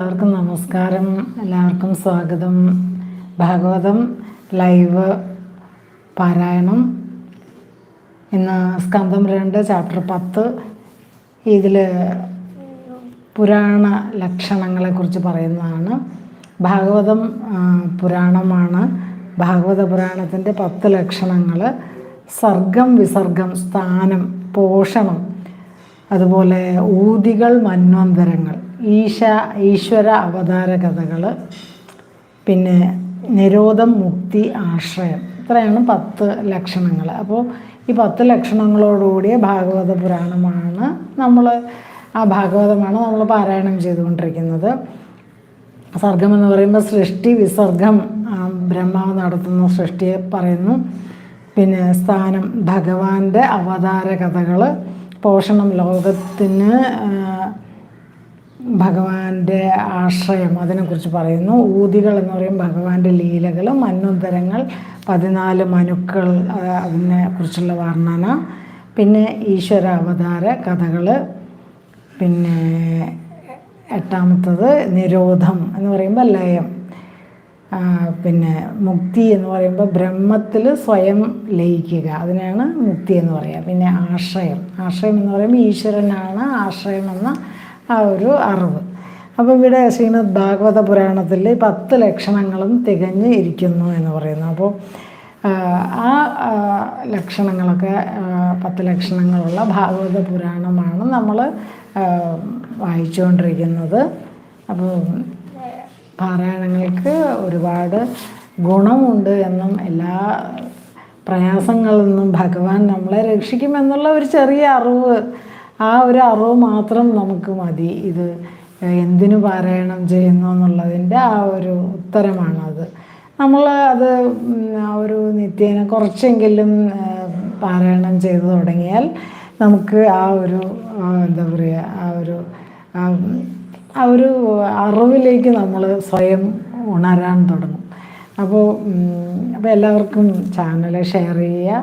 എല്ലാവർക്കും നമസ്കാരം. എല്ലാവർക്കും സ്വാഗതം. ഭാഗവതം ലൈവ് പാരായണം. ഇന്ന് സ്കന്ധം രണ്ട് ചാപ്റ്റർ പത്ത്. ഇതിൽ പുരാണ ലക്ഷണങ്ങളെക്കുറിച്ച് പറയുന്നതാണ്. ഭാഗവതം പുരാണമാണ്. ഭാഗവത പുരാണത്തിന്റെ പത്ത് ലക്ഷണങ്ങൾ സർഗം വിസർഗം സ്ഥാനം പോഷണം അതുപോലെ ഊതികൾ മന്വന്തരങ്ങൾ ഈശ ഈശ്വര അവതാര കഥകൾ പിന്നെ നിരോധം മുക്തി ആശ്രയം. ഇത്രയാണ് പത്ത് ലക്ഷണങ്ങൾ അപ്പോൾ ഈ പത്ത് ലക്ഷണങ്ങളോടുകൂടിയ ഭാഗവത പുരാണമാണ് നമ്മൾ ആ ഭാഗവതമാണ് നമ്മൾ പാരായണം ചെയ്തുകൊണ്ടിരിക്കുന്നത്. സർഗം എന്ന് പറയുമ്പോൾ സൃഷ്ടി വിസർഗം ബ്രഹ്മാവ് നടത്തുന്ന സൃഷ്ടിയെ പറയുന്നു. പിന്നെ സ്ഥാനം ഭഗവാന്റെ അവതാര കഥകൾ പോഷണം ലോകത്തിന് ഭഗവാന്റെ ആശ്രയം അതിനെക്കുറിച്ച് പറയുന്നു. ഊതികൾ എന്ന് പറയും ഭഗവാന്റെ ലീലകളും മന്വന്തരങ്ങൾ പതിനാല് മനുക്കൾ അതിനെ കുറിച്ചുള്ള വർണന. പിന്നെ ഈശ്വര അവതാര കഥകൾ പിന്നെ എട്ടാമത്തത് നിരോധം എന്ന് പറയുമ്പോൾ ലയം. പിന്നെ മുക്തി എന്ന് പറയുമ്പോൾ ബ്രഹ്മത്തിൽ സ്വയം ലയിക്കുക. അതിനാണ് മുക്തി എന്ന് പറയുക. പിന്നെ ആശ്രയം. ആശ്രയം എന്ന് പറയുമ്പോൾ ഈശ്വരനാണ് ആശ്രയം എന്ന ആ ഒരു അറിവ്. അപ്പോൾ ഇവിടെ ശ്രീമദ് ഭാഗവത പുരാണത്തിൽ പത്ത് ലക്ഷണങ്ങളും തികഞ്ഞ് ഇരിക്കുന്നു എന്ന് പറയുന്നു. അപ്പോൾ ആ, ലക്ഷണങ്ങളൊക്കെ പത്ത് ലക്ഷണങ്ങളുള്ള ഭാഗവത പുരാണമാണ് നമ്മൾ വായിച്ചുകൊണ്ടിരിക്കുന്നത്. അപ്പോൾ പാരായണങ്ങൾക്ക് ഒരുപാട് ഗുണമുണ്ട് എന്നും എല്ലാ പ്രയാസങ്ങളിൽ നിന്നും ഭഗവാൻ നമ്മളെ രക്ഷിക്കുമെന്നുള്ള ഒരു ചെറിയ അറിവ് ആ ഒരു അറിവ് മാത്രം നമുക്ക് മതി. ഇത് എന്തിനു പാരായണം ചെയ്യുന്നു എന്നുള്ളതിന്റെ ആ ഒരു ഉത്തരമാണത്. നമ്മൾ അത് ഒരു നിത്യേന കുറച്ചെങ്കിലും പാരായണം ചെയ്തു തുടങ്ങിയാൽ നമുക്ക് ആ ഒരു എന്താ പറയുക ആ ഒരു ആ, ഒരു അറിവിലേക്ക് നമ്മൾ സ്വയം ഉണരാൻ തുടങ്ങും. അപ്പോൾ അപ്പോൾ എല്ലാവർക്കും ചാനൽ ഷെയർ ചെയ്യുക.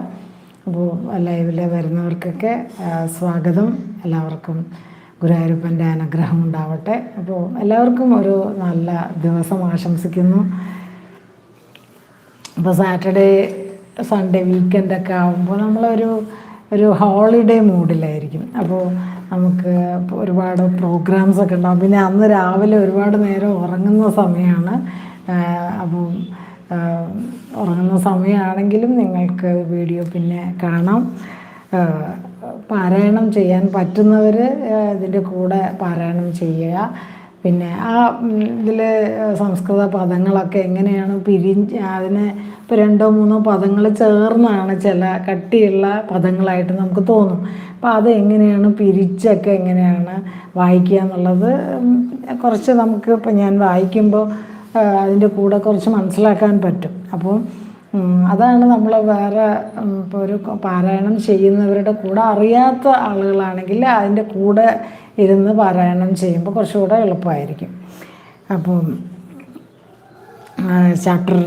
അപ്പോൾ ലൈവിൽ വരുന്നവർക്കൊക്കെ സ്വാഗതം. എല്ലാവർക്കും ഗുരുവായൂരപ്പന്റെ അനുഗ്രഹം ഉണ്ടാവട്ടെ. അപ്പോൾ എല്ലാവർക്കും ഒരു നല്ല ദിവസം ആശംസിക്കുന്നു. ഇപ്പോൾ സാറ്റർഡേ സൺഡേ വീക്കെൻഡൊക്കെ ആകുമ്പോൾ നമ്മളൊരു ഒരു ഹോളിഡേ മൂഡിലായിരിക്കും അപ്പോൾ നമുക്ക് ഒരുപാട് പ്രോഗ്രാംസ് ഒക്കെ ഉണ്ടാകും പിന്നെ അന്ന് രാവിലെ ഒരുപാട് നേരം ഉറങ്ങുന്ന സമയമാണ് അപ്പം ഉറങ്ങുന്ന സമയമാണെങ്കിലും നിങ്ങൾക്ക് വീഡിയോ പിന്നെ കാണാം. പാരായണം ചെയ്യാൻ പറ്റുന്നവർ ഇതിന്റെ കൂടെ പാരായണം ചെയ്യുക. പിന്നെ ആ ഇതിൽ സംസ്കൃത പദങ്ങളൊക്കെ എങ്ങനെയാണ് പിരിഞ്ഞ് അതിനെ ഇപ്പോൾ രണ്ടോ മൂന്നോ പദങ്ങൾ ചേർന്നാണ് ചില കട്ടിയുള്ള പദങ്ങളായിട്ട് നമുക്ക് തോന്നും. അപ്പോൾ അത് എങ്ങനെയാണ് പിരിച്ചൊക്കെ എങ്ങനെയാണ് വായിക്കുക എന്നുള്ളത് കുറച്ച് നമുക്ക് ഇപ്പം ഞാൻ വായിക്കുമ്പോൾ അതിന്റെ കൂടെ കുറച്ച് മനസ്സിലാക്കാൻ പറ്റും. അപ്പോൾ അതാണ് നമ്മൾ വേറെ ഇപ്പോൾ ഒരു പാരായണം ചെയ്യുന്നവരുടെ കൂടെ അറിയാത്ത ആളുകളാണെങ്കിൽ അതിന്റെ കൂടെ ഇരുന്ന് പാരായണം ചെയ്യുമ്പോൾ കുറച്ചുകൂടെ എളുപ്പമായിരിക്കും. അപ്പം ചാപ്റ്റർ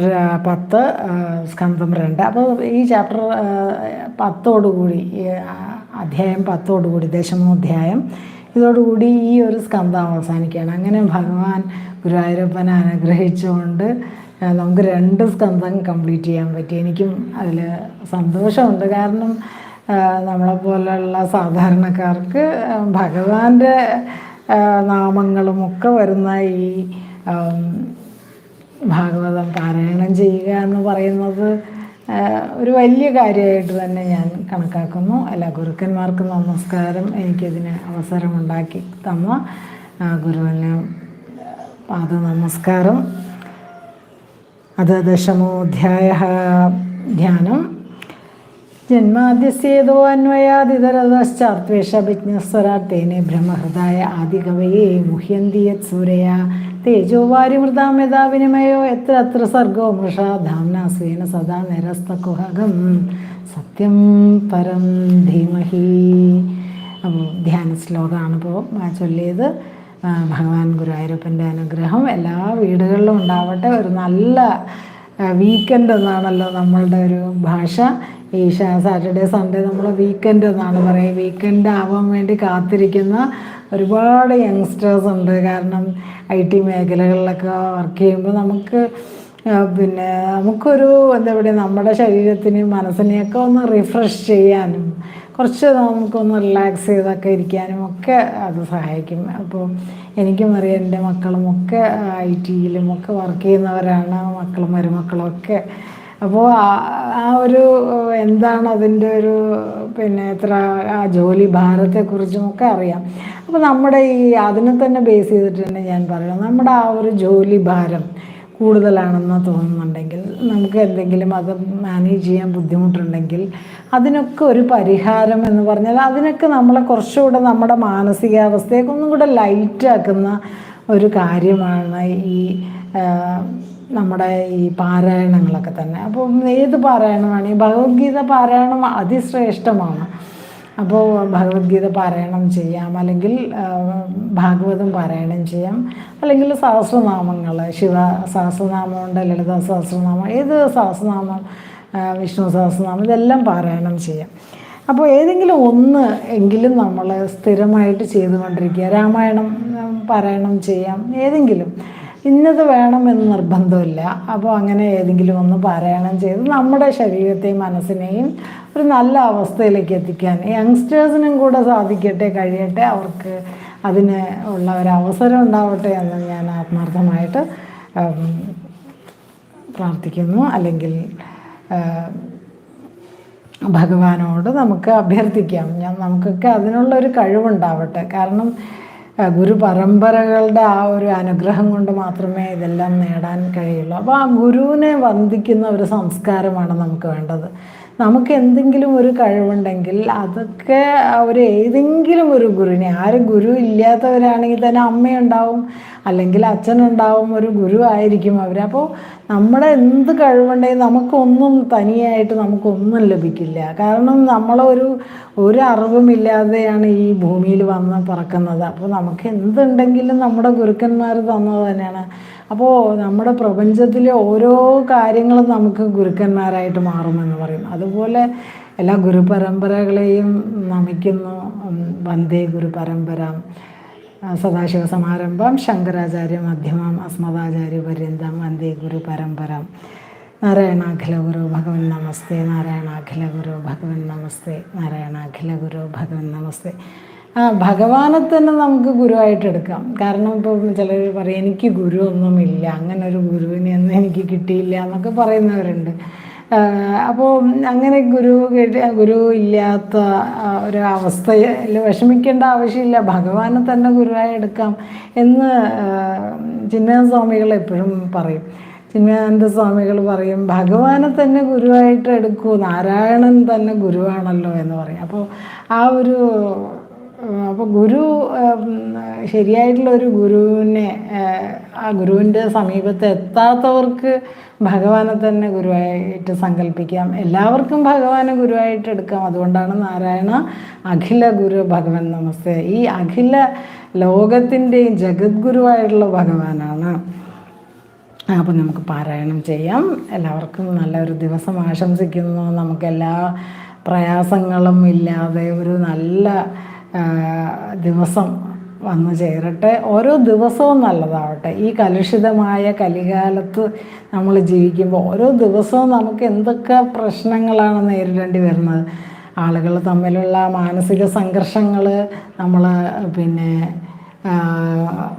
പത്ത് സ്കന്ധം രണ്ട്. അപ്പോൾ ഈ ചാപ്റ്റർ പത്തോടുകൂടി അധ്യായം പത്തോടുകൂടി ദശമോധ്യായം ഇതോടുകൂടി ഈ ഒരു സ്കന്ധം അവസാനിക്കുകയാണ്. അങ്ങനെ ഭഗവാൻ ഗുരുവായൂരപ്പനെ അനുഗ്രഹിച്ചുകൊണ്ട് നമുക്ക് രണ്ട് സ്കന്ധം കംപ്ലീറ്റ് ചെയ്യാൻ പറ്റി. എനിക്കും അതിൽ സന്തോഷമുണ്ട്. കാരണം ആ, നമ്മളെപ്പോലുള്ള സാധാരണക്കാർക്ക് ഭഗവാന്റെ നാമങ്ങളും നാമങ്ങളുമൊക്കെ വരുന്ന ഈ ഭാഗവതം പാരായണം ചെയ്യുക എന്ന് പറയുന്നത് ഒരു വലിയ കാര്യമായിട്ട് തന്നെ ഞാൻ കണക്കാക്കുന്നു. എല്ലാ ഗുരുക്കന്മാർക്കും നമസ്കാരം. എനിക്കിതിന് അവസരമുണ്ടാക്കി തന്ന ഗുരുവിന് പാദ നമസ്കാരം. അത് ദശമോധ്യായ ധ്യാനം. ജന്മാദ്യസ്യേതോ അന്വയാദിതരശ്ചാർത്വേഷഭിജ്ഞസ്വരാ തേനെ ബ്രഹ്മഹൃദായ ആദികവയെ മുഹ്യന്തി യത് സൂരയ. തേജോ വാരിമൃതാം യഥാ വിനിമയോ എത്ര അത്ര സർഗോ മൃഷാ ധാംന സ്വേന സദാ നിരസ്തകുഹകം. സത്യം പരം ധീമഹി. ധ്യാന ശ്ലോകമാണ് ഇപ്പോൾ ചൊല്ലിയത്. ഭഗവാൻ ഗുരുവായൂരപ്പന്റെ അനുഗ്രഹം. എല്ലാ വീടുകളിലും ഉണ്ടാവട്ടെ. ഒരു നല്ല വീക്കെൻഡ് എന്നാണല്ലോ നമ്മളുടെ ഒരു ഭാഷ. ഈ സാറ്റർഡേ സൺഡേ നമ്മൾ വീക്കെൻഡ് എന്നാണ് പറയുക. വീക്കെൻഡ് ആവാൻ വേണ്ടി കാത്തിരിക്കുന്ന ഒരുപാട് യങ്സ്റ്റേഴ്സ് ഉണ്ട്. കാരണം ഐ ടി മേഖലകളിലൊക്കെ വർക്ക് ചെയ്യുമ്പോൾ നമുക്ക് പിന്നെ നമുക്കൊരു എന്താ പറയുക നമ്മുടെ ശരീരത്തിനെയും മനസ്സിനെയൊക്കെ ഒന്ന് റിഫ്രഷ് ചെയ്യാനും കുറച്ച് നമുക്കൊന്ന് റിലാക്സ് ചെയ്തൊക്കെ ഇരിക്കാനും ഒക്കെ അത് സഹായിക്കും. അപ്പോൾ എനിക്കും അറിയാം എന്റെ മക്കളും ഒക്കെ ഐ ടിയിലും ഒക്കെ വർക്ക് ചെയ്യുന്നവരാണ്. മക്കളും മരുമക്കളും ഒക്കെ അപ്പോൾ ആ- ഒരു എന്താണ് അതിന്റെ ഒരു പിന്നെ എത്ര ആ ജോലി ഭാരത്തെക്കുറിച്ചും ഒക്കെ അറിയാം. അപ്പോൾ നമ്മുടെ ഈ അതിനെ തന്നെ ബേസ് ചെയ്തിട്ട് തന്നെ ഞാൻ പറയാം നമ്മുടെ ആ ഒരു ജോലി ഭാരം കൂടുതലാണെന്ന് തോന്നുന്നുണ്ടെങ്കിൽ നമുക്ക് എന്തെങ്കിലും അത് മാനേജ് ചെയ്യാൻ ബുദ്ധിമുട്ടുണ്ടെങ്കിൽ അതിനൊക്കെ ഒരു പരിഹാരം എന്ന് പറഞ്ഞാൽ അതിനൊക്കെ നമ്മളെ കുറച്ചുകൂടെ നമ്മുടെ മാനസികാവസ്ഥയൊക്കെ ഒന്നും കൂടെ ലൈറ്റാക്കുന്ന ഒരു കാര്യമാണ് ഈ നമ്മുടെ ഈ പാരായണങ്ങളൊക്കെ തന്നെ. അപ്പോൾ ഏത് പാരായണമാണ്? ഈ ഭഗവത്ഗീത പാരായണം അതിശ്രേഷ്ഠമാണ്. അപ്പോൾ ഭഗവത്ഗീത പാരായണം ചെയ്യാം. അല്ലെങ്കിൽ ഭാഗവതം പാരായണം ചെയ്യാം. അല്ലെങ്കിൽ സഹസ്രനാമങ്ങൾ ശിവ സഹസ്രനാമമുണ്ട് ലളിത സഹസ്രനാമം ഏത് സഹസ്രനാമം വിഷ്ണു സഹസ്രനാമം ഇതെല്ലാം പാരായണം ചെയ്യാം. അപ്പോൾ ഏതെങ്കിലും ഒന്ന് എങ്കിലും നമ്മൾ സ്ഥിരമായിട്ട് ചെയ്തുകൊണ്ടിരിക്കുക. രാമായണം പാരായണം ചെയ്യാം. ഏതെങ്കിലും ഇന്നത് വേണമെന്ന് നിർബന്ധമില്ല. അപ്പോൾ അങ്ങനെ ഏതെങ്കിലും ഒന്ന് പാരായണം ചെയ്ത് നമ്മുടെ ശരീരത്തെയും മനസ്സിനെയും ഒരു നല്ല അവസ്ഥയിലേക്ക് എത്തിക്കാൻ യങ്സ്റ്റേഴ്സിനും കൂടെ സാധിക്കട്ടെ കഴിയട്ടെ അവർക്ക് അതിന് ഉള്ള ഒരു അവസരം ഉണ്ടാവട്ടെ എന്ന് ഞാൻ ആത്മാർത്ഥമായിട്ട് പ്രാർത്ഥിക്കുന്നു. അല്ലെങ്കിൽ ഭഗവാനോട് നമുക്ക് അഭ്യർത്ഥിക്കാം. ഞാൻ നമുക്കൊക്കെ അതിനുള്ള ഒരു കഴിവുണ്ടാവട്ടെ. കാരണം ഗുരു പരമ്പരകളുടെ ആ ഒരു അനുഗ്രഹം കൊണ്ട് മാത്രമേ ഇതെല്ലാം നേടാൻ കഴിയുള്ളൂ. അപ്പോൾ ആ ഗുരുവിനെ വന്ദിക്കുന്ന ഒരു സംസ്കാരമാണ് നമുക്ക് വേണ്ടത്. നമുക്ക് എന്തെങ്കിലും ഒരു കഴിവുണ്ടെങ്കിൽ അതൊക്കെ ഒരു ഏതെങ്കിലും ഒരു ഗുരുവിനെ ആരും ഗുരു ഇല്ലാത്തവരാണെങ്കിൽ തന്നെ അമ്മയുണ്ടാവും അല്ലെങ്കിൽ അച്ഛനുണ്ടാവും ഒരു ഗുരു ആയിരിക്കും അവർ അപ്പോൾ നമ്മുടെ എന്ത് കഴിവുണ്ടെങ്കിൽ നമുക്കൊന്നും തനിയായിട്ട് നമുക്കൊന്നും ലഭിക്കില്ല. കാരണം നമ്മളൊരു ഒരു അറിവുമില്ലാതെയാണ് ഈ ഭൂമിയിൽ വന്ന് പറക്കുന്നത്. അപ്പോൾ നമുക്ക് എന്തുണ്ടെങ്കിലും നമ്മുടെ ഗുരുക്കന്മാർ തന്നത് തന്നെയാണ്. അപ്പോൾ നമ്മുടെ പ്രപഞ്ചത്തിലെ ഓരോ കാര്യങ്ങളും നമുക്ക് ഗുരുക്കന്മാരായിട്ട് മാറുമെന്ന് പറയും. അതുപോലെ എല്ലാ ഗുരു പരമ്പരകളെയും നമിക്കുന്നു വന്ദേ ഗുരു ഗുരുപരമ്പര. സദാശിവ സമാരംഭം ശങ്കരാചാര്യ മധ്യമം അസ്മദാചാര്യ പര്യന്തം വന്ദേ ഗുരു പരമ്പരം. നാരായണാഖില ഗുരു ഭഗവൻ നമസ്തേ നാരായണാഖില ഗുരു ഭഗവൻ നമസ്തേ നാരായണാഖില ഗുരു ഭഗവൻ നമസ്തേ. ആ ഭഗവാനെ തന്നെ നമുക്ക് ഗുരുവായിട്ട് എടുക്കാം. കാരണം ഇപ്പോൾ ചിലർ പറയും എനിക്ക് ഗുരുവൊന്നുമില്ല അങ്ങനെ ഒരു ഗുരുവിനെ ഒന്നും എനിക്ക് കിട്ടിയില്ല എന്നൊക്കെ പറയുന്നവരുണ്ട്. അപ്പോൾ അങ്ങനെ ഗുരു ഗുരു ഇല്ലാത്ത ഒരു അവസ്ഥയിൽ വിഷമിക്കേണ്ട ആവശ്യമില്ല. ഭഗവാനെ തന്നെ ഗുരുവായി എടുക്കാം എന്ന് ചിന്മയാന സ്വാമികൾ എപ്പോഴും പറയും. ചിന്മയാനന്ദ സ്വാമികൾ പറയും ഭഗവാനെ തന്നെ ഗുരുവായിട്ട് എടുക്കൂ നാരായണൻ തന്നെ ഗുരുവാണല്ലോ എന്ന് പറയും. അപ്പോൾ ആ ഒരു അപ്പോൾ ഗുരു ശരിയായിട്ടുള്ള ഒരു ഗുരുവിനെ ആ ഗുരുവിന്റെ സമീപത്ത് എത്താത്തവർക്ക് ഭഗവാനെ തന്നെ ഗുരുവായിട്ട് സങ്കല്പിക്കാം. എല്ലാവർക്കും ഭഗവാനെ ഗുരുവായിട്ട് എടുക്കാം. അതുകൊണ്ടാണ് നാരായണ അഖില ഗുരു ഭഗവൻ നമസ്തേ. ഈ അഖില ലോകത്തിന്റെയും ജഗദ്ഗുരുവായിട്ടുള്ള ഭഗവാനാണ്. അപ്പോൾ നമുക്ക് പാരായണം ചെയ്യാം. എല്ലാവർക്കും നല്ലൊരു ദിവസം ആശംസിക്കുന്നു. നമുക്ക് എല്ലാ പ്രയാസങ്ങളും ഇല്ലാതെ ഒരു നല്ല ദിവസം വന്നു ചേരട്ടെ. ഓരോ ദിവസവും നല്ലതാവട്ടെ. ഈ കലുഷിതമായ കലികാലത്ത് നമ്മൾ ജീവിക്കുമ്പോൾ ഓരോ ദിവസവും നമുക്ക് എന്തൊക്കെ പ്രശ്നങ്ങളാണ് നേരിടേണ്ടി വരുന്നത്? ആളുകൾ തമ്മിലുള്ള മാനസിക സംഘർഷങ്ങൾ നമ്മൾ പിന്നെ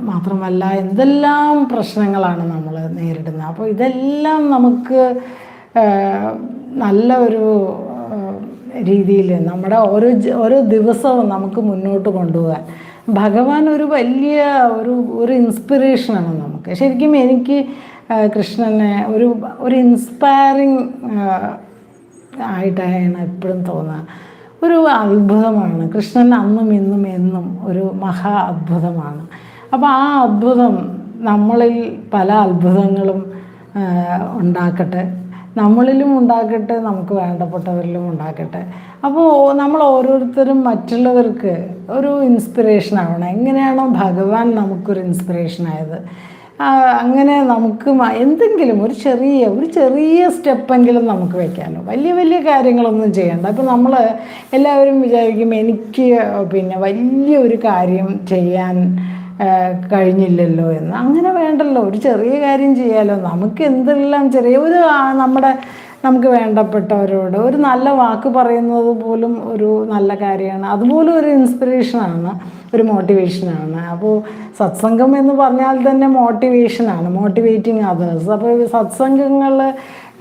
മാത്രമല്ല എന്തെല്ലാം പ്രശ്നങ്ങളാണ് നമ്മൾ നേരിടുന്നത്? അപ്പോൾ ഇതെല്ലാം നമുക്ക് നല്ല ഒരു രീതിയിൽ നമ്മുടെ ഓരോ ഓരോ ദിവസവും നമുക്ക് മുന്നോട്ട് കൊണ്ടുപോകാൻ ഭഗവാൻ ഒരു വലിയ ഒരു ഒരു ഇൻസ്പിറേഷനാണ് നമുക്ക്. ശരിക്കും എനിക്ക് കൃഷ്ണനെ ഒരു ഒരു ഇൻസ്പയറിങ് ആയിട്ടാണ് എപ്പോഴും തോന്നുക ഒരു അത്ഭുതമാണ്. കൃഷ്ണൻ അന്നും ഇന്നും എന്നും ഒരു മഹാ അത്ഭുതമാണ്. അപ്പോൾ ആ അത്ഭുതം നമ്മളിൽ പല അത്ഭുതങ്ങളും ഉണ്ടാക്കട്ടെ. നമ്മളിലും ഉണ്ടാക്കട്ടെ നമുക്ക് വേണ്ടപ്പെട്ടവരിലും ഉണ്ടാക്കട്ടെ അപ്പോൾ നമ്മൾ ഓരോരുത്തരും മറ്റുള്ളവർക്ക് ഒരു ഇൻസ്പിറേഷൻ ആവണം. എങ്ങനെയാണോ ഭഗവാൻ നമുക്കൊരു ഇൻസ്പിറേഷൻ ആയത്. അങ്ങനെ നമുക്ക് എന്തെങ്കിലും ഒരു ചെറിയ ഒരു ചെറിയ സ്റ്റെപ്പെങ്കിലും നമുക്ക് വയ്ക്കാമല്ലോ വലിയ വലിയ കാര്യങ്ങളൊന്നും ചെയ്യണ്ട. അപ്പോൾ നമ്മൾ എല്ലാവരും വിചാരിക്കും എനിക്ക് പിന്നെ വലിയൊരു കാര്യം ചെയ്യാൻ കഴിഞ്ഞില്ലല്ലോ എന്ന്. അങ്ങനെ വേണ്ടല്ലോ. ഒരു ചെറിയ കാര്യം ചെയ്യാലോ. നമുക്ക് എന്തെല്ലാം ചെറിയ ഒരു നമ്മുടെ നമുക്ക് വേണ്ടപ്പെട്ടവരോട് ഒരു നല്ല വാക്ക് പറയുന്നത് പോലും ഒരു നല്ല കാര്യമാണ്. അതുപോലും ഒരു ഇൻസ്പിറേഷനാണ് ഒരു മോട്ടിവേഷനാണ് അപ്പോൾ സത്സംഗം എന്ന് പറഞ്ഞാൽ തന്നെ മോട്ടിവേഷനാണ് മോട്ടിവേറ്റിംഗ് അതേഴ്സ് അപ്പോൾ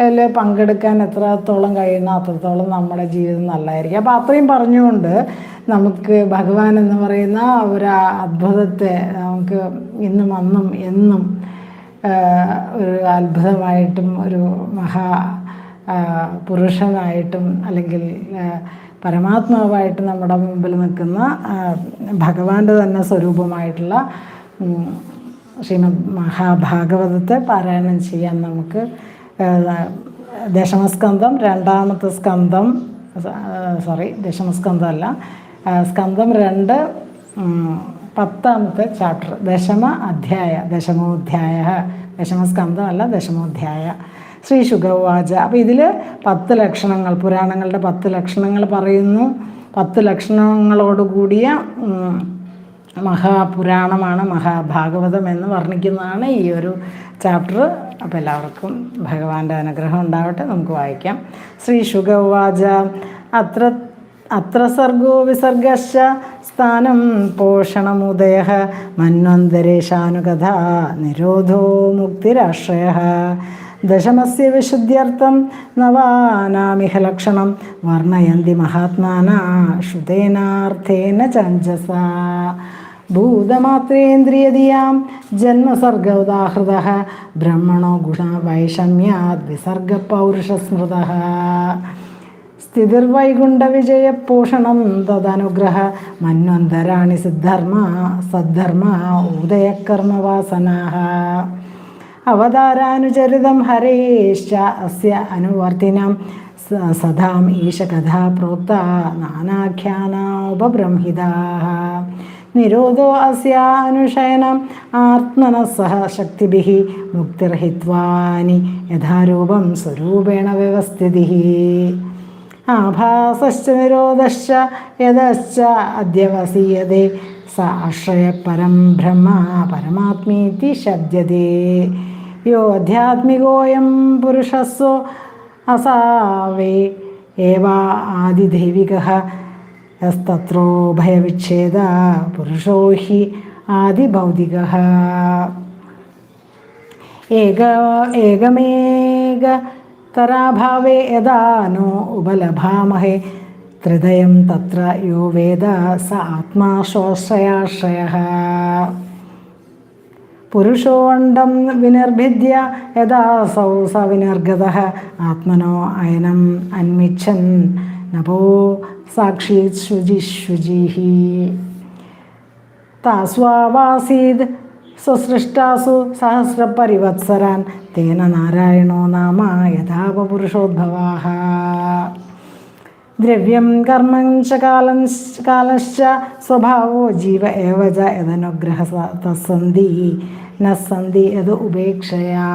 സത്സംഗങ്ങളിൽ പങ്കെടുക്കാൻ എത്രത്തോളം കഴിയണം അത്രത്തോളം നമ്മുടെ ജീവിതം നല്ലതായിരിക്കും. അപ്പോൾ അത്രയും പറഞ്ഞുകൊണ്ട് നമുക്ക് ഭഗവാൻ എന്ന് പറയുന്ന ഒരു അത്ഭുതത്തെ നമുക്ക് ഇന്നും അന്നും എന്നും ഒരു അത്ഭുതമായിട്ടും ഒരു മഹാ പുരുഷനായിട്ടും അല്ലെങ്കിൽ പരമാത്മാവായിട്ടും നമ്മുടെ മുമ്പിൽ നിൽക്കുന്ന ഭഗവാന്റെ തന്നെ സ്വരൂപമായിട്ടുള്ള ശ്രീമദ് മഹാഭാഗവതത്തെ പാരായണം ചെയ്യാൻ നമുക്ക് ദശമസ്കന്ധം രണ്ടാമത്തെ സ്കന്ധം സോറി ദശമസ്കന്ധമല്ല സ്കന്ധം രണ്ട് പത്താമത്തെ ചാപ്റ്റർ ദശമ അധ്യായ ദശമോധ്യായ ദശമസ്കന്ധമല്ല ദശമോധ്യായ. ശ്രീ ശുഗവാച അപ്പോൾ ഇതിൽ പത്ത് ലക്ഷണങ്ങൾ പുരാണങ്ങളുടെ പത്ത് ലക്ഷണങ്ങൾ പറയുന്നു. പത്ത് ലക്ഷണങ്ങളോട് കൂടിയ മഹാപുരാണമാണ് മഹാഭാഗവതം എന്ന് വർണിക്കുന്നതാണ് ഈ ഒരു ചാപ്റ്റർ അപ്പോൾ എല്ലാവർക്കും ഭഗവാന്റെ അനുഗ്രഹം ഉണ്ടാവട്ടെ. നമുക്ക് വായിക്കാം. ശ്രീ ശുഗവാച അത്ര അത്ര സർഗോ വിസർഗശ്ച സ്ഥാനം പോഷണമുദയ മന്വന്തരേഷാനുകഥ നിരോധോ മുക്തിരാശ്രയ. ദശമസ്യ വിശുദ്ധ്യർത്ഥം നവാനാമിഹ ലക്ഷണം വർണയന്തി മഹാത്മാന ശ്രുതേനാർത്ഥേന ചഞ്ചസ. ഭൂതമാത്രേന്ദ്രിയതിയാം ജന്മസർഗ ഉദാഹൃത ബ്രഹ്മണോ ഗുണ വൈഷമ്യാത് വിസർഗ പൗരുഷസ്മൃത സ്ഥിതിർവൈകുണ്ഠവിജയപോഷണം തദനുഗ്രഹ. മന്വന്തരാണി സിദ്ധർമ്മ സദ്ധർമ്മ ഉദയകർമ്മവാസനാः അവതാരാനുചരിതം ഹരേശ്ച അസ്യ അനുവർത്തിനം. സദാം സദാം ഈശകഥാ പ്രോക്ത നാനാഖ്യാനോപബ്രംഹിതാः നിരോധോ അസ്യാനുശയനം ആത്മന സഹ ശക്തിഭി മുക്തിർഹിത്വാനി യഥാരൂപം സ്വരൂപേണ വ്യവസ്ഥിതി. ആഭാസശ്ച നിരോധശ്ച യഥശ്ച അദ്യവസീയതേ. സ ആശ്രയ പരം ബ്രഹ്മ പരമാത്മീതി ശബ്ദതേ योऽध्यात्मिकोऽयं पुरुषस्सु असावे। एव आदिदैविकः यस्तत्रो भयविच्छेद पुरुषो हि आदिभौतिकः। एक एकमेकतराभावे यदा नो उपलभामहे हृदयं तत्र यो वेद स आत्मा शोश्रयाश्रयः। പുരുഷോണ്ടം വിനിർഭിദ്യ യഥാ സൗ വിനിർഗത ആത്മനോ അയനം അന്വിച്ഛൻ നഭോ സാക്ഷി ശുചിശുചി താസ്വാസീത് സുസൃഷ്ടാസു സഹസ്രപരിവത്സരാൻ തേന നാരായണോ നാമ യഥാപുരുഷോദ്ഭവാः ദ്രവ്യം കർമ്മം ച കാലം കാലശ്ച സ്വഭാവോ ജീവ ഏവ ച തസന്തി നസന്തി ന ഉപേക്ഷയാ.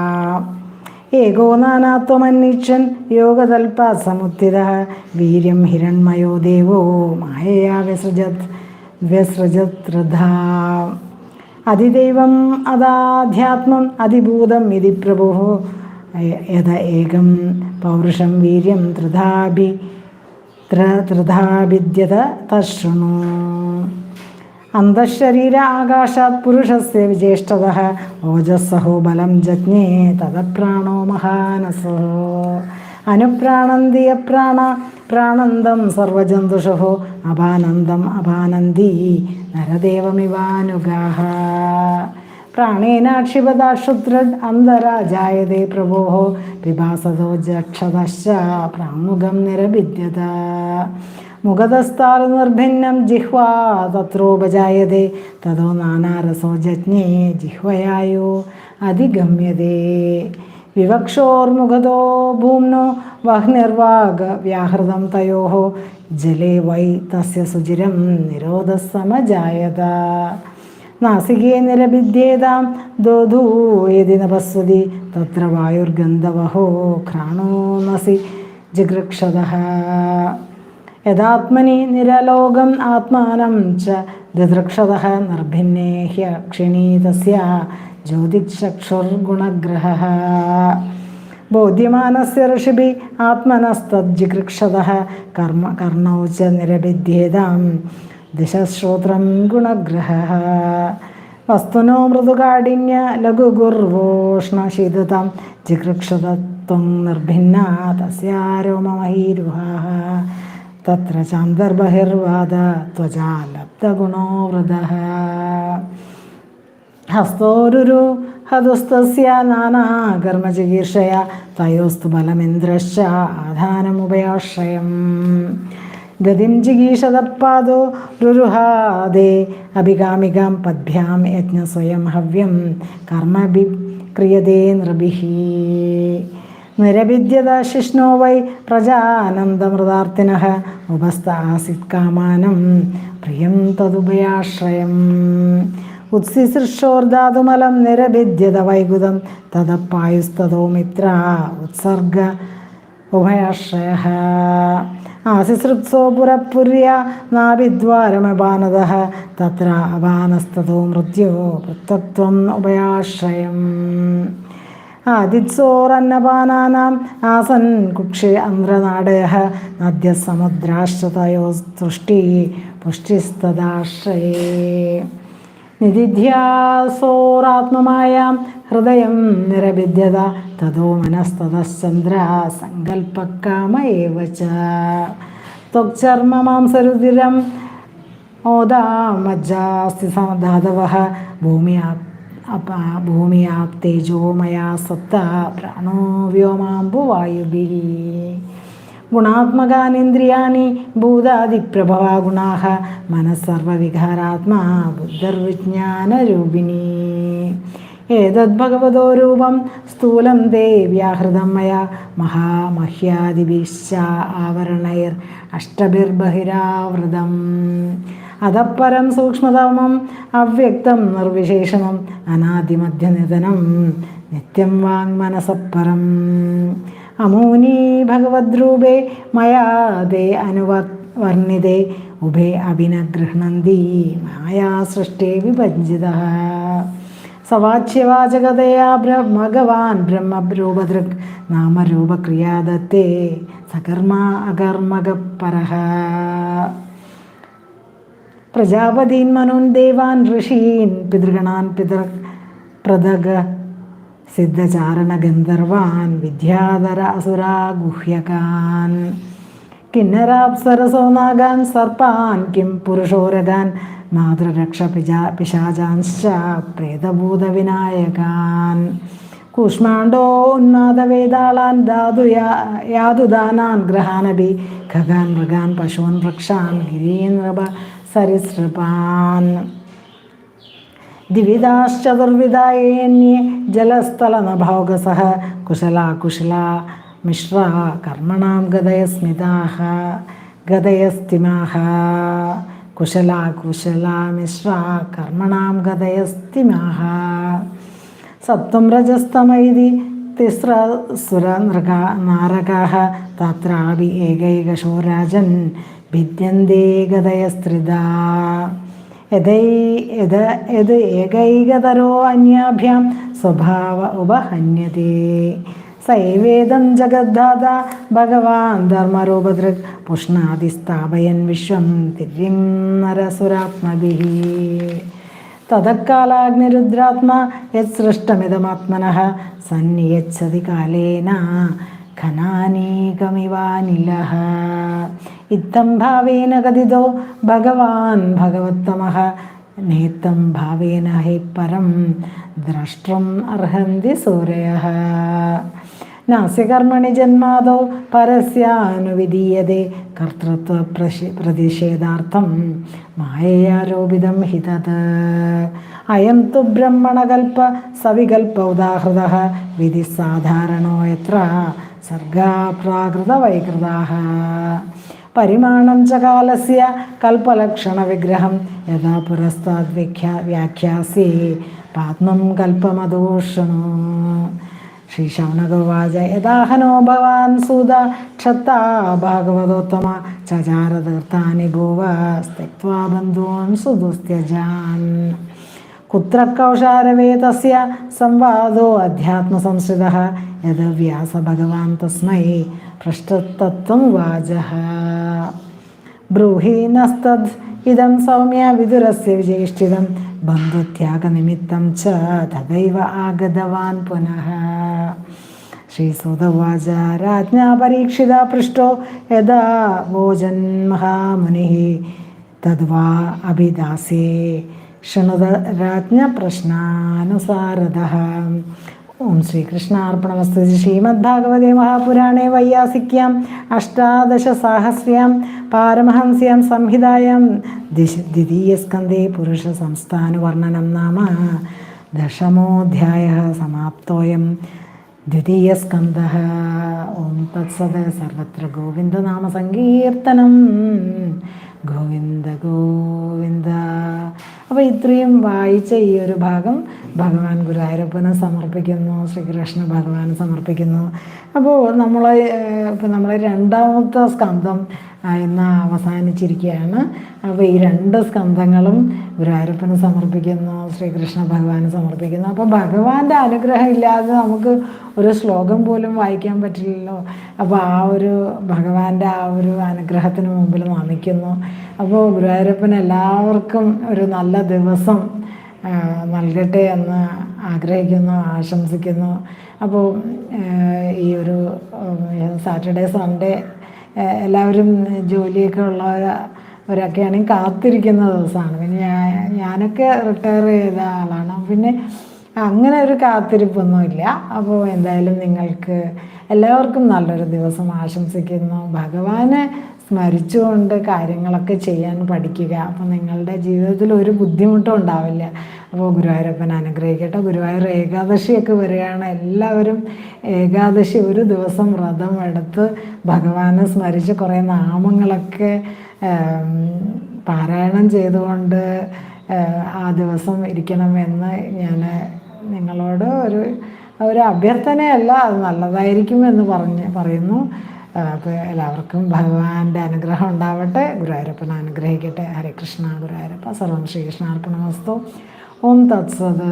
ഏകോ നാനാത്വമന്വിച്ഛൻ യോഗതൽപ സമുത്തിത വീര്യം ഹിരൺമയോ ദേവോ മായയാ വ്യസൃജത് വ്യസൃജത്രധാ. അതിദൈവം അതാധ്യാത്മം അതിഭൂതം ഇതി പ്രഭു. യഥ ഏകം പൗരുഷം വീര്യം ത്രിധാഭി ത്രിധാഭിദ്യത തശൃണു അന്തഃശരീര ആകാശാത് പുരുഷസ് വിജേഷ്ടത ഓജസ്സഹോ ബലം ജജ്ഞേ തത പ്രാണോ മഹാനസോ. അനുപ്രാണന്തിയ പ്രാണ പ്രാണന്തം സർവജന്തുഷോ അപാനന്ദം അപാനന്ദീ നരദേവമിവാനുഗാഹ. പ്രാണേനാക്ഷിപദാക്ഷുദ്രഡ് അന്തരാജായതേ പ്രഭോ. പിപാസതോ ജക്ഷതശ്ച പ്രാമുഖം നിരഭിദ്യത. മുഖതസ്ഥാൽ നിർഭിന്നം ജിഹ്വാ തത്രോപജായതേ. തതോ നാനാരസോ ജജ്ഞേ ജിഹ്വയായോ അധിഗമ്യതേ. വിവക്ഷോർമുഖതോ ഭൂമ്നോ വഹ്നിർവാഗ വ്യാഹൃതം തയോ. ജലേ വൈ തസ്യ സുചിരം നിരോധസമജായത നാസികേ നിരഭിദ്യേതാം ദോധൂയതി നപസ്വതി തത്ര വായുർഗന്ധവഹോ ഘ്രാണോ നസി. ജിഗൃക്ഷത. യഥാത്മനി നിരലോകം ആത്മാനം ച. ദിദൃക്ഷത നിർഭിന്നേ ഹ്യക്ഷിണീ തസ്യ. ജ്യോതിചക്ഷുർഗുണഗ്രഹ ബോധ്യമാനസ്യ ഋഷിഭി ആത്മനസ്തജിഗൃക്ഷത കർമ്മ കർണൗ ച നിരഭിദ്യേതാം ദിശശ്രോത്രം ഗുണഗ്രഹ വസ്തുനോ മൃദുകാഠിന്യ ലഘുഗുർവോഷ്ണശീതതാം ജിഗൃക്ഷതത്വം നിർഭിന്ന തസ്യാരോമമഹീരുഹാ. തത്ര ചാന്തർബഹിർവാദ ത്വചാ ലബ്ധഗുണോ വൃതഃ. ഹസ്തോരുരു ഹതുസ്തസ്യ നാനാകർമ്മചികീർഷയ തയോസ്തു ബലമിന്ദ്രശ്ച ആധാനമുപയാശ്രയം. ഗതിം ജിഗീഷതപ്പാദോ രുരുഹാദേ അഭികാമികാം പദ്ഭ്യാം യജ്ഞ സ്വയം ഹവ്യം കർമ്മഭി ക്രിയതേ നിരവിദ്യത ശിഷ്ണോ വൈ പ്രജാനന്ദമൃതാർത്ഥിനഃ ഉപസ്ഥ ആസിത് കാമാനം പ്രിയം തതുഭയാശ്രയം ഉത്സിസൃഷോർദാതുമലം നിരഭിദ്യത വൈകുതം തതപ്പായുസ്തതോ മിത്ര ഉത്സർഗ ഉഭയാശ്രയ ആസിസൃപ്സോ പുരപുര്യ നാഭിദ്വാരമപാനത തത്ര അപാനസ്തോ മൃത്യോ വൃത്തത്വം ഉഭയാശ്രയം. ആദിത്സോറന്നപാനാനാം ആസൻ കുക്ഷി അന്ത്രനാടയ നദ്യസമുദ്രാശ്രതയോ തുഷ്ടി പുഷ്ടിസ്തദാശ്രയേ. നിധിധ്യാസോറാത്മമായാം ഹൃദയം നിരഭിദ്യത തതോ മനസ്തതശ്ചന്ദ്ര സങ്കൽപ്പക്കാമയേവ ച. ത്വക്ചർമ്മമാംസരുതിരം ഓദാമജ്ജാസ്തി സമധാതവ ഭൂമിയാ അപ്പ ഭൂമിയാപ് തേജോമയാ സത്ത പ്രാണോ വ്യോമാംബുവായുഭിः. ഗുണാത്മകാനീന്ദ്രിയാണി ഭൂതാദിപ്രഭവാ ഗുണാഹ മനസ്സർവവികാരാത്മാ ബുദ്ധർവിജ്ഞാനരൂപിണി. ഏതദ്ഭഗവതോ രൂപം സ്ഥൂലം ദേവ്യാഹൃതം മയ മഹാമഹ്യാദിഭിശ്ച ആവരണൈർ അഷ്ടഭിർബഹിരാവൃതം അതപ്പരം സൂക്ഷ്മതമം അവ്യക്തം നിർവിശേഷണം അനാദിമധ്യനിധനം നിത്യം വാങ്മനസപ്പരം അമൂനി ഭഗവദ്രൂപേ മയാതെ അനുവ ഉഭേ അഭിനഗൃഹണന്തി മായാ സൃഷ്ടേ വിഭജിത. സവാച്യവാചകതയാ ഭഗവാൻ ബ്രഹ്മരൂപദൃക് നാമരൂപക്രിയാദത്തെ സകർമ്മ അകർമ്മകപരഃ പ്രജാപതീൻ മനോൻ ദേവാൻ ഋഷീൻ പിതൃഗണാൻ പിതൃ പ്രദഗ സിദ്ധചാരണ ഗന്ധർവാൻ വിദ്യാധര അസുരാ ഗുഹ്യകാൻ കിന്നരാപ്സരസോ നാഗാൻ സർപ്പാൻ കിം പുരുഷോരകാൻ മാതൃരക്ഷ പിജാ പിശാചാൻശ്ച പ്രേതഭൂതവിനായകാൻ. കൂഷ്മാണ്ഡോ ഉന്മാദവേതാളാൻ ധാതു യാതുദാനാൻ ഗ്രഹാനഭി ഖഗാൻ മൃഗാൻ പശൂൻ വൃക്ഷാൻ ഗിരീന്ദ്രപ സരിസൃപാൻ. ദിവിതാശ്ചതുർവിധായേന്യേ ജലസ്ഥലനഭോഗസഃ കുശലാകുശല മിശ്ര കർമ്മണാം ഗതയസ്മിതാः ഗതയസ്തിമാः കുശലാകുശല മിശ്ര കർമ്മണാം ഗതയസ്തിമാഹ സത്വം രജസ്തമൈതി തിസ്രസുര നൃഗ നാരകാः തത്രാപി ഏകൈകശോ രാജൻ ഭിദ്യന്തേ ഗതയസ്ത്രിതാ യഥൈ യഥ യത് ഏകൈകതരോ അന്യാഭ്യാം സ്വഭാവ ഉപഹന്യതേ സൈവേദം ജഗദ്ധാത ഭഗവാൻ ധർമ്മരൂപദൃക് പുഷ്ണാതി സ്ഥാപയൻ വിശ്വം തിരിം നരസുരാത്മഭിः തതക്കാലാഗ്നിരുദ്രാത്മാ യത് സൃഷ്ടമിതമാത്മനഃ സന്നിയച്ഛതി കാലേന ഖനാനീകമിവാനിലഃ ഇത്തം ഭാവേന കഥിതോ ഭഗവാൻ ഭഗവത്തമഃ നേത്തം ഭാവേന ഹി പരം ദ്രഷ്ട്രം അർഹന്തി സൂരയഃ നാസ്യകർമ്മണി ജന്മാതോ പരസ്യാനുവിധീയതേ. കർത്തൃത്വ പ്രതിഷേധാർത്ഥം മായയാരോപിതം ഹിതത്. അയം തു ബ്രഹ്മണകൽപ്പ സവികൽപ്പ ഉദാഹൃത വിധി സാധാരണോ എത്ര? सर्ग प्राकृत वैकृता सर्गाप्राकृतवैकृताः परिमाणं से कालस्य कल्पलक्षणविग्रहं यदा पुरास्ता व्याख्या पात्म व्याख्यासि श्री कल्पमदोषणो। श्रीशौनगोवाच यदाहनो भवान् सुद क्षत्ता भागवतोत्तम चचारतीर्थानि भुव त्यक्त्वा बन्धून् सुदुस्त्यजान्। कुत्र कौशारवेतस्य संवादो अध्यात्मसंस्कृतः यद् व्यासभगवान् तस्मै पृष्ठतत्त्वं वाजः। ब्रूहीनस्तद् इदं सौम्य विदुरस्य विजेष्टितं बन्धुत्यागनिमित्तं च तदैव आगतवान् पुनः। श्रीसुत उवाच राज्ञा परीक्षिता पृष्टो यदा भोजन्महामुनिः तद्वा अभिदासे। മഹാമുനി തദ്വാ അഭിദാസേ ശൃണുത രാജ്ഞ പ്രശ്നാനുസാരത ഓം ശ്രീകൃഷ്ണാർപ്പണമസ്തു ശ്രീമദ്ഭാഗവതേ മഹാപുരാണേ വൈയാസിക്യാം അഷ്ടാദശസാഹസ്ര്യാം പാരമഹംസ്യാം സംഹിതായാം ദിശ ദ്വിതീയസ്കന്ധേ പുരുഷ സംസ്ഥാനവർണനം നാമ ദശമോധ്യായ സമാപ്തോയം ദ്വിതീയസ്കന്ധ. ഓം തത്സത് സർവത്ര ഗോവിന്ദനാമസങ്കീർത്തനം. ഗോവിന്ദ ഗോവിന്ദ. അപ്പോൾ ഇത്രയും വായിച്ച ഈ ഒരു ഭാഗം ഭഗവാൻ ഗുരുവായൂരപ്പന് സമർപ്പിക്കുന്നു ശ്രീകൃഷ്ണ ഭഗവാൻ സമർപ്പിക്കുന്നു. അപ്പോൾ നമ്മളെ ഇപ്പം നമ്മളെ രണ്ടാമത്തെ സ്കന്ധം ഇന്ന് അവസാനിച്ചിരിക്കുകയാണ്. അപ്പോൾ ഈ രണ്ട് സ്കന്ധങ്ങളും ഗുരുവായൂരപ്പന് സമർപ്പിക്കുന്നു ശ്രീകൃഷ്ണ ഭഗവാന് സമർപ്പിക്കുന്നു. അപ്പോൾ ഭഗവാന്റെ അനുഗ്രഹം ഇല്ലാതെ നമുക്ക് ഒരു ശ്ലോകം പോലും വായിക്കാൻ പറ്റില്ലല്ലോ. അപ്പോൾ ആ ഒരു ഭഗവാന്റെ ആ ഒരു അനുഗ്രഹത്തിന് മുമ്പിൽ നമിക്കുന്നു അപ്പോൾ ഗുരുവായൂരപ്പൻ എല്ലാവർക്കും ഒരു നല്ല ദിവസം നൽകട്ടെ എന്ന് ആഗ്രഹിക്കുന്നു ആശംസിക്കുന്നു. അപ്പോൾ ഈ ഒരു സാറ്റർഡേ സൺഡേ എല്ലാവരും ജോലിയൊക്കെ ഉള്ളവരൊക്കെയാണെങ്കിൽ കാത്തിരിക്കുന്ന ദിവസമാണ്. പിന്നെ ഞാൻ ഞാനൊക്കെ റിട്ടയർ ചെയ്ത ആളാണ്. പിന്നെ അങ്ങനെ ഒരു കാത്തിരിപ്പൊന്നുമില്ല. അപ്പോൾ എന്തായാലും നിങ്ങൾക്ക് എല്ലാവർക്കും നല്ലൊരു ദിവസം ആശംസിക്കുന്നു. ഭഗവാനെ സ്മരിച്ചുകൊണ്ട് കാര്യങ്ങളൊക്കെ ചെയ്യാൻ പഠിക്കുക. അപ്പോൾ നിങ്ങളുടെ ജീവിതത്തിൽ ഒരു ബുദ്ധിമുട്ടും ഉണ്ടാവില്ല. അപ്പോൾ ഗുരുവായൂരപ്പൻ അനുഗ്രഹിക്കട്ടെ. ഗുരുവായൂർ ഏകാദശിയൊക്കെ വരികയാണ്. എല്ലാവരും ഏകാദശി ഒരു ദിവസം വ്രതം എടുത്ത് ഭഗവാനെ സ്മരിച്ച് കുറേ നാമങ്ങളൊക്കെ പാരായണം ചെയ്തുകൊണ്ട് ആ, ദിവസം ഇരിക്കണമെന്ന് ഞാൻ നിങ്ങളോട് ഒരു ഒരു അഭ്യർത്ഥനയല്ല അത് നല്ലതായിരിക്കുമെന്ന് പറഞ്ഞ് പറയുന്നു. അപ്പോൾ എല്ലാവർക്കും ഭഗവാന്റെ അനുഗ്രഹം ഉണ്ടാവട്ടെ. ഗുരുവായൂരപ്പൻ അനുഗ്രഹിക്കട്ടെ. ഹരേ കൃഷ്ണ ഗുരുവായൂരപ്പ. സർവം ശ്രീകൃഷ്ണാർപ്പണമസ്തു. ഓം തത്സത്.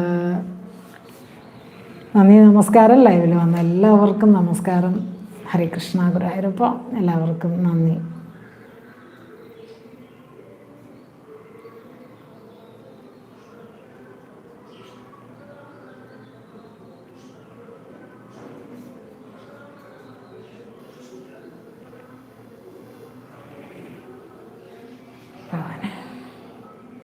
നന്ദി നമസ്കാരം. ലൈവിൽ വന്ന എല്ലാവർക്കും നമസ്കാരം. ഹരേ കൃഷ്ണ ഗുരുവായൂരപ്പ. എല്ലാവർക്കും നന്ദി.